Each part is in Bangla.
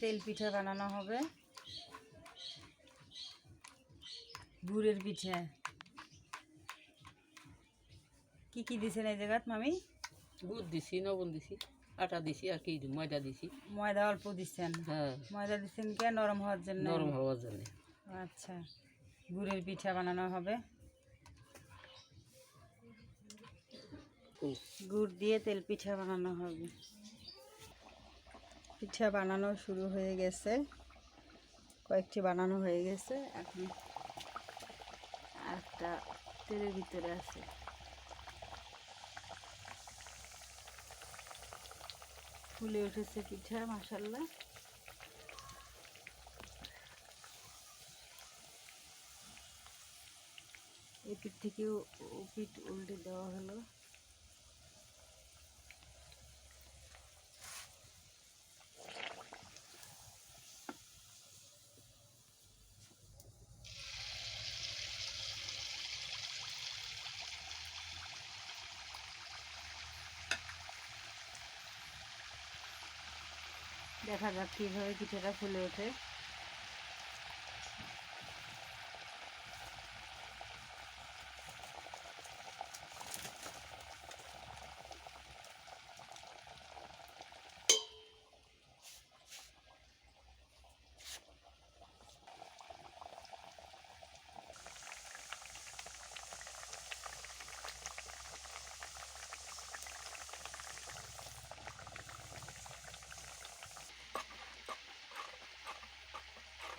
তেল পিঠা বানানো হবে। গুড়ের পিঠা। কি কি দিছেন এই জায়গাত মামি? গুড় দিছি লবণ দিছি আটা দিছি আর কি ময়দা দিছি। ময়দা অল্প দিচ্ছেন হ্যাঁ। ময়দা দিচ্ছেন কে? নরম হওয়ার জন্য? নরম হওয়ার জন্য। আচ্ছা। গুড়ের পিঠা বানানো হবে। গুড় দিয়ে তেল পিঠা বানানো হবে। পিঠা বানানো শুরু হয়ে গেছে। কয়েকটি বানানো হয়ে গেছে। এখন একটা তেলের ভিতরে আছে। ফুলে উঠেছে পিঠা মাসাল্লাহ এই পিঠ থেকেও পিঠ উল্টে দেওয়া হলো। দেখা যাক কীভাবে একটা ফুলে ওঠে।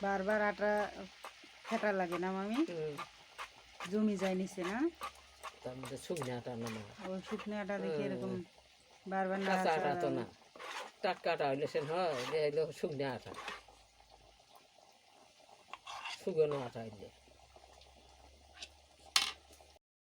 বারবার আটা ফেটা লাগে না মামি? জমি যায় নিচে না? তার মধ্যে শুকনো আটা না ও শুকনো আটা দেখে এরকম বারবার কাঁচা আটা তো না। টাটকা আটা হইলে সেন হয় শুকনো আটা। শুকনো আটা হইলে।